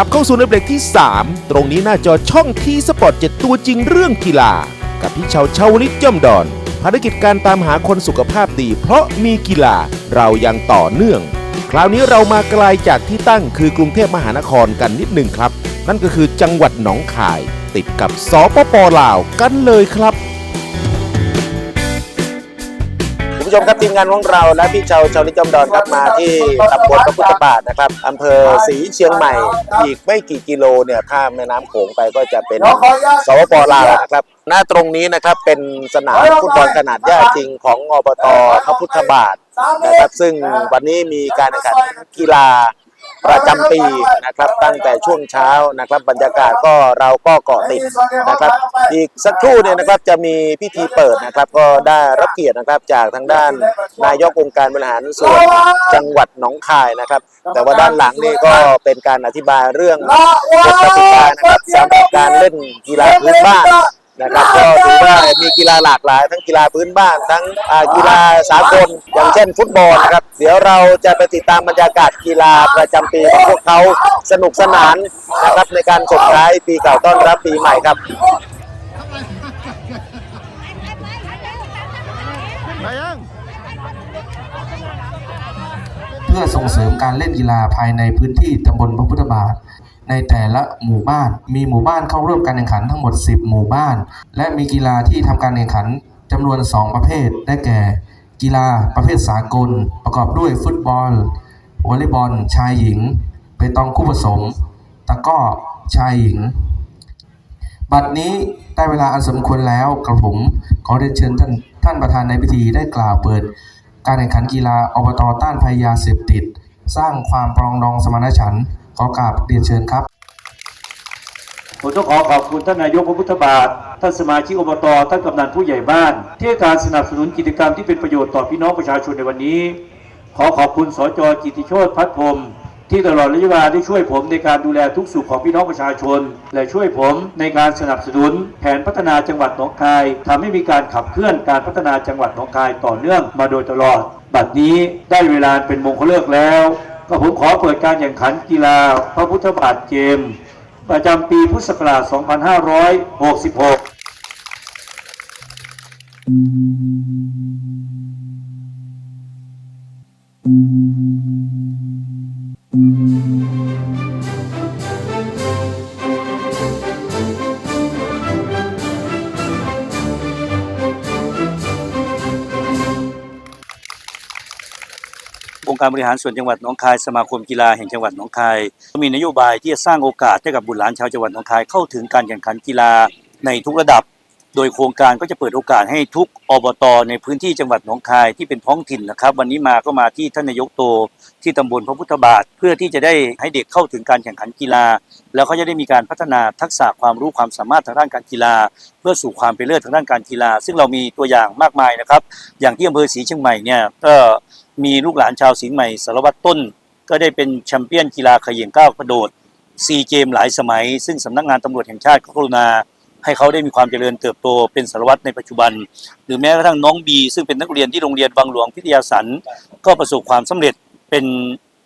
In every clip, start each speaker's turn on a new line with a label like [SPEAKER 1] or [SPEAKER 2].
[SPEAKER 1] ลับเข้าสู่ในเบรกที่ 3 ตรงนี้หน้าจอช่องทีสปอร์ต7ตัวจริงเรื่องกีฬา กับพี่เชาชาวลิตย่อมดอน ภารกิจการตามหาคนสุขภาพดี เพราะมีกีฬาเรายังต่อเนื่อง คราวนี้เรามาไกลจากที่ตั้งคือกรุงเทพมหานครกันนิดหนึ่งครับ นั่นก็คือจังหวัดหนองคาย ติดกับสปปลาวกันเลยครับ
[SPEAKER 2] ผู้ชมครับทีมงานของเราและพี่เชาชาวลิจอมดอนครับมาที่ตำบลพระพุทธบาทนะครับอำเภอศรีเชียงใหม่ อีกไม่กี่กิโลเนี่ยข้ามแม่น้ำโขงไปก็จะเป็นสปปลาวนะครับหน้าตรงนี้นะครับเป็นสนามฟุตบอลขนาดใหญ่จริงของอบตพระพุทธบาทนะครับ ซึ่งวันนี้มีการแข่งขันกีฬา ประจำปีนะครับ ตั้งแต่ช่วงเช้านะครับ บรรยากาศก็เราก็เกาะติดนะครับ อีกสักครู่เนี่ยนะครับจะมีพิธีเปิดนะครับ ก็ได้รับเกียรตินะครับจากทางด้านนายกองค์การบริหารส่วนจังหวัดหนองคายนะครับ แต่ว่าด้านหลังนี่ก็เป็นการอธิบายเรื่องกฎกติกานะครับสำหรับการเล่นกีฬาพื้นบ้าน นะครับก็ถือว่ามีกีฬาหลากหลาย ทั้งกีฬาพื้นบ้านทั้งอ่ากีฬาสากลอย่างเช่น ฟุตบอลนะครับเดี๋ยวเราจะไปติดตามบรรยากาศกีฬาประจำปีของพวกเขาสนุกสนานนะครับในการส่งท้ายปีเก่าต้อนรับปีใหม่ครับ
[SPEAKER 3] เพื่อส่งเสริมการเล่นกีฬาภายในพื้นที่ตำบลพระพุทธบาท ในแต่ละหมู่บ้าน มีหมู่บ้านเข้าร่วมการแข่งขันทั้งหมด 10 หมู่บ้าน และมีกีฬาที่ทำการแข่งขันจำนวน 2 ประเภท ได้แก่ กีฬาประเภทสากล ประกอบด้วยฟุตบอลวอลเลย์บอล ชายหญิงเปตองคู่ผสม ตะก้อชายหญิง บัดนี้ได้เวลาอันสมควรแล้วกระผม ขอเรียนเชิญท่านท่านประธานในพิธีได้กล่าวเปิด การแข่งขันกีฬาอบตต้านภัยยาเสพติด สร้างความปรองดองสมานฉันท์ ขอกราบเรียนเชิญครับ
[SPEAKER 4] ผมต้องขอขอบคุณท่านนายกพระพุทธบาท ท่านสมาชิกอบต ท่านกำนันผู้ใหญ่บ้าน ที่การสนับสนุนกิจกรรมที่เป็นประโยชน์ต่อพี่น้องประชาชนในวันนี้ ขอขอบคุณสจกิติโชตพัฒพรมที่ตลอดระยะเวลาได้ช่วยผมในการดูแลทุกสุขของพี่น้องประชาชน และช่วยผมในการสนับสนุน แผนพัฒนาจังหวัดหนองคายทำให้มีการขับเคลื่อนการพัฒนาจังหวัดหนองคายต่อเนื่องมาโดยตลอด บัดนี้ได้เวลาเป็นมงคลเลิกแล้ว ก็ผมขอเปิดการแข่งขันกีฬาพระพุทธบาทเกม ประจำปีพุทธศักราช 2566อง ค์การบริหารส่วนจังหวัดหนองคายสมาคมกีฬาแห่งจังหวัดหนองคายมีนโยบายที่จะสร้างโอกาสให้กับบุตรหลานชาวจังหวัดหนองคายเข้าถึงการแข่งขันกีฬาในทุกระดับ โดยโครงการก็จะเปิดโอกาสให้ทุกอบตในพื้นที่จังหวัดหนองคายที่เป็นท้องถิ่นนะครับ วันนี้มาก็มาที่ท่านนายกโตที่ตำบลพระพุทธบาท เพื่อที่จะได้ให้เด็กเข้าถึงการแข่งขันกีฬา แล้วเขาจะได้มีการพัฒนาทักษะความรู้ความสามารถทางด้านการกีฬา เพื่อสู่ความเป็นเลิศทางด้านการกีฬา ซึ่งเรามีตัวอย่างมากมายนะครับ อย่างที่อำเภอศรีเชียงใหม่เนี่ยก็ มีลูกหลานชาวศรีใหม่สารวัตรต้น ก็ได้เป็นแชมเปี้ยนกีฬาขย่งก้าวกระโดดซีเกมหลายสมัย ซึ่งสำนักงานตำรวจแห่งชาติก็กรุณา ให้เขาได้มีความเจริญเติบโตเป็นสารวัตรในปัจจุบัน หรือแม้กระทั่งน้องบีซึ่งเป็นนักเรียนที่โรงเรียนบางหลวงพิทยาสันก็ประสบความสำเร็จเป็น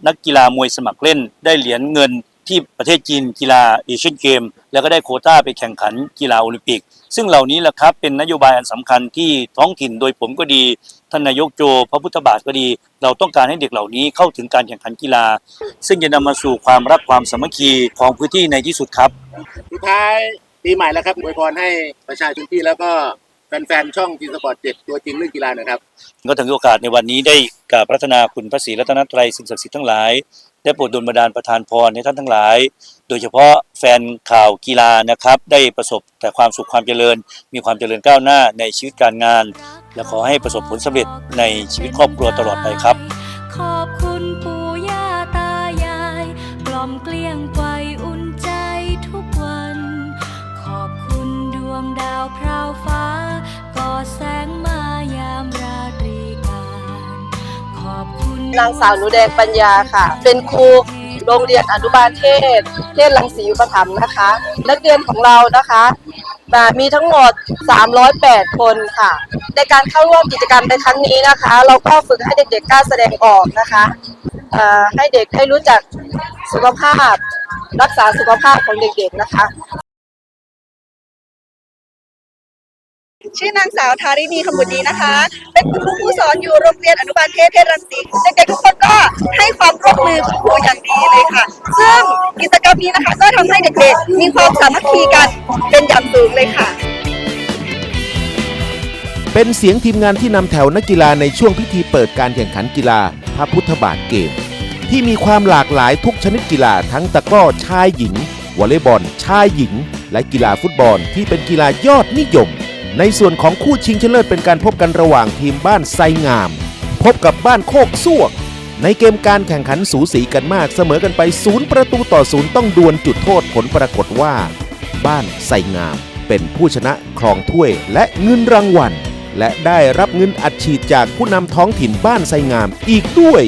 [SPEAKER 4] นักกีฬามวยสมัครเล่น ได้เหรียญเงิน ที่ประเทศจีนกีฬาเอเชียนเกม แล้วก็ได้โควต้าไปแข่งขันกีฬาโอลิมปิก ซึ่งเหล่านี้แหละครับเป็นนโยบายอันสำคัญที่ท้องถิ่นโดยผมก็ดี ท่านนายกโจ พระพุทธบาทก็ดี เราต้องการให้เด็กเหล่านี้เข้าถึงการแข่งขันกีฬา ซึ่งจะนำมาสู่ความรักความสามัคคีของพื้นที่ในที่สุดครับ
[SPEAKER 2] สุดท้ายปีใหม่แล้วครับอวยพรให้ประชาชนที่แล้วก็แฟนๆ ช่องทีสปอร์ตเจ็ดตัวจริงเรื่องกีฬาหนะครับ
[SPEAKER 4] ก็ถึงโอกาสในวันนี้ได้กราบพระรัตนาคุณพระศรีรัตนตรัยสิ่งศักดิ์สิทธิ์ทั้งหลาย ได้โปรดดลบันดาลประทานพรให้ท่านทั้งหลาย โดยเฉพาะแฟนข่าวกีฬานะครับ ได้ประสบแต่ความสุขความเจริญ มีความเจริญก้าวหน้าในชีวิตการงาน และขอให้ประสบผลสำเร็จในชีวิตครอบครัวตลอดไปครับ
[SPEAKER 5] ขอบคุณปู่ย่าตายายกล่อมเกลี้ยงไกวอุ่นใจทุกวัน ขอบคุณดวงดาวพราวฟ้าก่อแสงมา
[SPEAKER 6] นางสาวหนูแดงปัญญาค่ะ เป็นครูโรงเรียนอนุบาลเทศ เทศลังสีอุปถัมภ์นะคะ นักเรียนของเรานะคะอ่ามีทั้งหมด 308 คนค่ะ ในการเข้าร่วมกิจกรรมในครั้งนี้นะคะ เราก็ฝึกให้เด็กๆกล้าแสดงออกนะคะให้เด็กให้รู้จักสุขภาพ รักษาสุขภาพของเด็กๆนะคะ
[SPEAKER 7] ชื่อนางสาวทาริณีขมุดีนะคะ เป็นคุณครูผู้สอนอยู่โรงเรียนอนุบาลเทพเทศรังสีเด็กๆทุกคนก็ให้ความร่วมมือคุณครูอย่างดีเลยค่ะ ซึ่งกิจกรรมนี้นะคะก็ทำให้เด็กๆ มีความสามัคคีกันเป็นอย่างสูงเลยค่ะ
[SPEAKER 1] เป็นเสียงทีมงานที่นำแถวนักกีฬาในช่วงพิธีเปิดการแข่งขันกีฬาพระพุทธบาทเกม ที่มีความหลากหลายทุกชนิดกีฬาทั้งตะกร้อชายหญิงวอลเลย์บอลชายหญิง และกีฬาฟุตบอลที่เป็นกีฬายอดนิยม ในส่วนของคู่ชิงชนะเลิศเป็นการพบกันระหว่างทีมบ้านไซงาม พบกับบ้านโคกซวกในเกมการแข่งขันสูสีกันมากเสมอกันไปศูนย์ประตูต่อศูนย์ต้องดวลจุดโทษผลปรากฏว่า บ้านไซงาม เป็นผู้ชนะครองถ้วยและเงินรางวัล และได้รับเงินอัดฉีดจากผู้นำท้องถิ่นบ้านไซงามอีกด้วย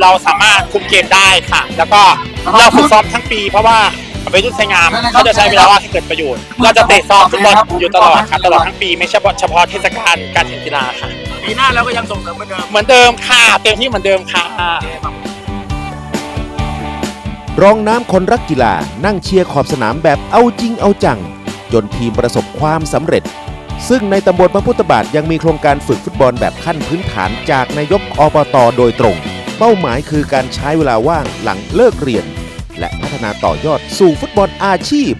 [SPEAKER 8] เราสามารถคุมเกมได้ค่ะ แล้วก็เราฝึกซ้อมทั้งปีเพราะว่า ไปรุ่นไซงามเขาจะใช้เวลาว่างให้เกิดประโยชน์เราจะเตะซ้อมฟุตบอลอยู่ตลอดค่ะตลอดทั้งปีไม่ใช่เฉพาะเทศกาลการแข่งกีฬาค่ะปีหน้าเราก็ยังส่งเสริมเหมือนเดิมเหมือนเดิมค่ะเต็มที่เหมือนเดิมค่ะ
[SPEAKER 1] รองน้ำคนรักกีฬานั่งเชียร์ขอบสนามแบบเอาจริงเอาจัง จนทีมประสบความสำเร็จ ซึ่งในตำบลพระพุทธบาทยังมีโครงการฝึกฟุตบอลแบบขั้นพื้นฐานจากนายกอบตโดยตรง เป้าหมายคือการใช้เวลาว่างหลังเลิกเรียน และพัฒนาต่อยอดสู่ฟุตบอลอาชีพ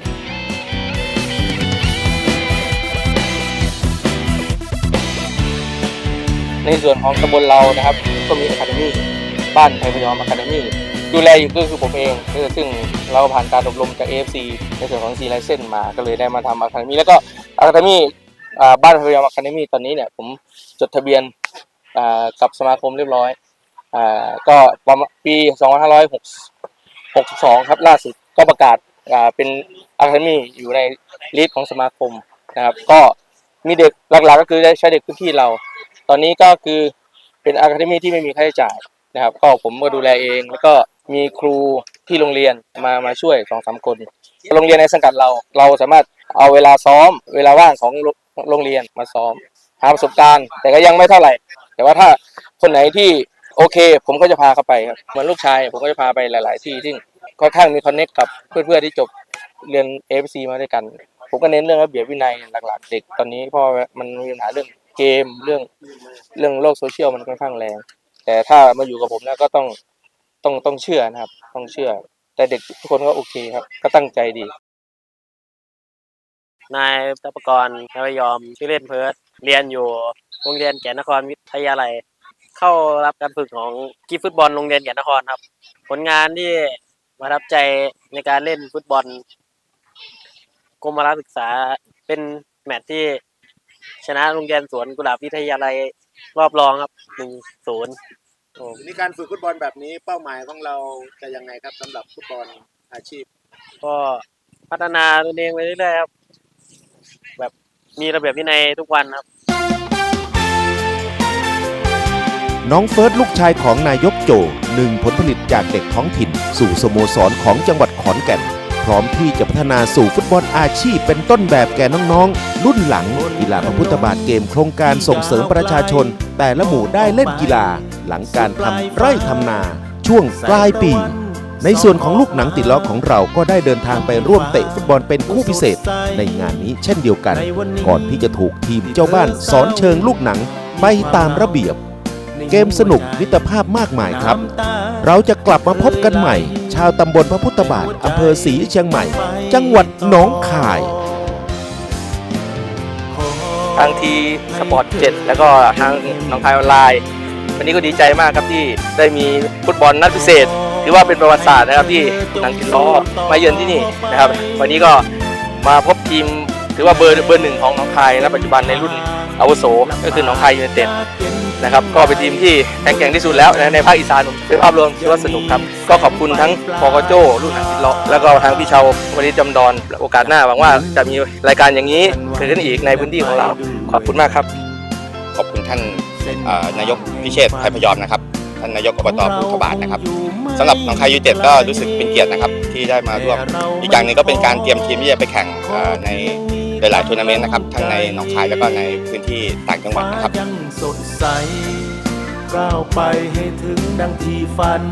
[SPEAKER 3] ในส่วนของตำบลเรานะครับ ก็มีอะคาเดมี่บ้านไทยพยอมอะคาเดมี่ดูแลอยู่ก็คือผมเองคือซึ่งเราผ่านการอบรมจาก AFC ในส่วนของ C License มาก็เลยได้มาทำอะคาเดมี่แล้วก็อะคาเดมี่บ้านไทยพยอมอะคาเดมี่ตอนนี้เนี่ยผมจดทะเบียนกับสมาคมเรียบร้อยอ่าก็ปร 62 ครับล่าสุดก็ประกาศเป็นอะคาเดมี่อยู่ในลิสต์ของสมาคมนะครับ ก็มีเด็กหลักๆก็คือได้ใช้เด็กพื้นที่เรา ตอนนี้ก็คือเป็นอะคาเดมี่ที่ไม่มีค่าใช้จ่ายนะครับ ก็ผมก็ดูแลเองแล้วก็มีครูที่โรงเรียนมามาช่วยสองสามคน โรงเรียนในสังกัดเราเราสามารถเอาเวลาซ้อม เวลาว่างของโรงโรงเรียนมาซ้อมหาประสบการณ์ แต่ก็ยังไม่เท่าไหร่ แต่ว่าถ้าคนไหนที่ โอเค ผมก็จะพาเขาไปครับเหมือนลูกชาย ผมก็จะพาไปหลาย ๆ ที่ที่ค่อนข้างมีคอนเน็กกับเพื่อน ๆ ที่จบเรียนเอฟซีมาด้วยกัน ผมก็เน้นเรื่องระเบียบวินัยหลัก ๆ เด็กตอนนี้เพราะว่ามันมีปัญหาเรื่องเกมเรื่องเรื่องโลกโซเชียลมันค่อนข้างแรง แต่ถ้ามาอยู่กับผมแล้วก็ต้องต้องต้องเชื่อนะครับ ต้องเชื่อ แต่เด็กทุกคนก็โอเคครับ ก็ตั้งใจดี
[SPEAKER 9] นายตัปกรณ์นายยอมชื่อเล่นเพิร์ดเรียนอยู่โรงเรียนแก่นนครวิทยาลัย เข้ารับการฝึกของกีฬาฟุตบอลโรงเรียนแก่นนครครับ ผลงานที่ประทับใจในการเล่นฟุตบอลกรมพละศึกษาเป็นแมตช์ที่ชนะโรงเรียนสวนกุหลาบวิทยาลัยรอบรองครับหนึ่งศูนย์
[SPEAKER 2] นี่การฝึกฟุตบอลแบบนี้เป้าหมายของเราจะยังไงครับสำหรับฟุตบอลอาชีพ
[SPEAKER 9] ก็พัฒนาตัวเองไปเรื่อยๆครับ แบบมีระเบียบวินัยทุกวันครับ
[SPEAKER 1] น้องเฟิร์สลูกชายของนายกโจหนึ่งผลผลิตจากเด็กท้องถิ่น สู่สโมสรของจังหวัดขอนแก่น พร้อมที่จะพัฒนาสู่ฟุตบอลอาชีพเป็นต้นแบบแก่น้องๆ รุ่นหลังกีฬาพระพุทธบาทเกมโครงการส่งเสริมประชาชน แต่ละหมู่ได้เล่นกีฬา หลังการทำไร่ทำนา ช่วงปลายปีในส่วนของลูกหนังติดล้อของเราก็ได้เดินทางไปร่วมเตะฟุตบอลเป็นคู่พิเศษ ในงานนี้เช่นเดียวกัน ก่อนที่จะถูกทีมเจ้าบ้านสอนเชิงลูกหนังไปตามระเบียบ เกมสนุกมิตรภาพมากมายครับ เราจะกลับมาพบกันใหม่ ชาวตำบลพระพุทธบาทอำเภอศรีเชียงใหม่ จังหวัดหนองคาย
[SPEAKER 3] ทางทีสปอร์ตเจ็ดแล้วก็ทางหนองคายออนไลน์วันนี้ก็ดีใจมากครับที่ได้มีฟุตบอลนัดพิเศษถือว่าเป็นประวัติศาสตร์นะครับที่หนังกินล้อมาเยือนที่นี่นะครับ วันนี้ก็มาพบทีมถือว่าเบอร์เบอร์หนึ่งของหนองคายณปัจจุบันในรุ่น อาวุโสก็คือหนองคายยูไนเต็ดนะครับก็เป็นทีมที่แข็งแกร่งที่สุดแล้วในภาคอีสานเป็นภาพรวมถือว่าสนุกครับ ก็ขอบคุณทั้งพอกโจรุ่นหนังกินล้อแล้วก็ทางพี่ชาววันนี้จำดอนโอกาสหน้าหวังว่าจะมีรายการอย่างนี้เกิดขึ้นอีกในพื้นที่ของเราขอบคุณมากครับ
[SPEAKER 10] ขอบคุณท่านนายกพิเชษฐ์ไทยพยอมนะครับท่านนายกอบตพุทบาทนะครับสำหรับหนองคายยูไนเต็ดก็รู้สึกเป็นเกียรตินะครับที่ได้มาร่วมอีกอย่างหนึ่งก็เป็นการเตรียมทีมที่จะไปแข่งใน หลายๆทัวร์นาเมนต์นะครับทั้งในหนองคายแล้วก็ในพื้นที่ต่างจังหวัดนะครับ
[SPEAKER 11] ยังสดใสก้าวไปให้ถึงดังที่ฝัน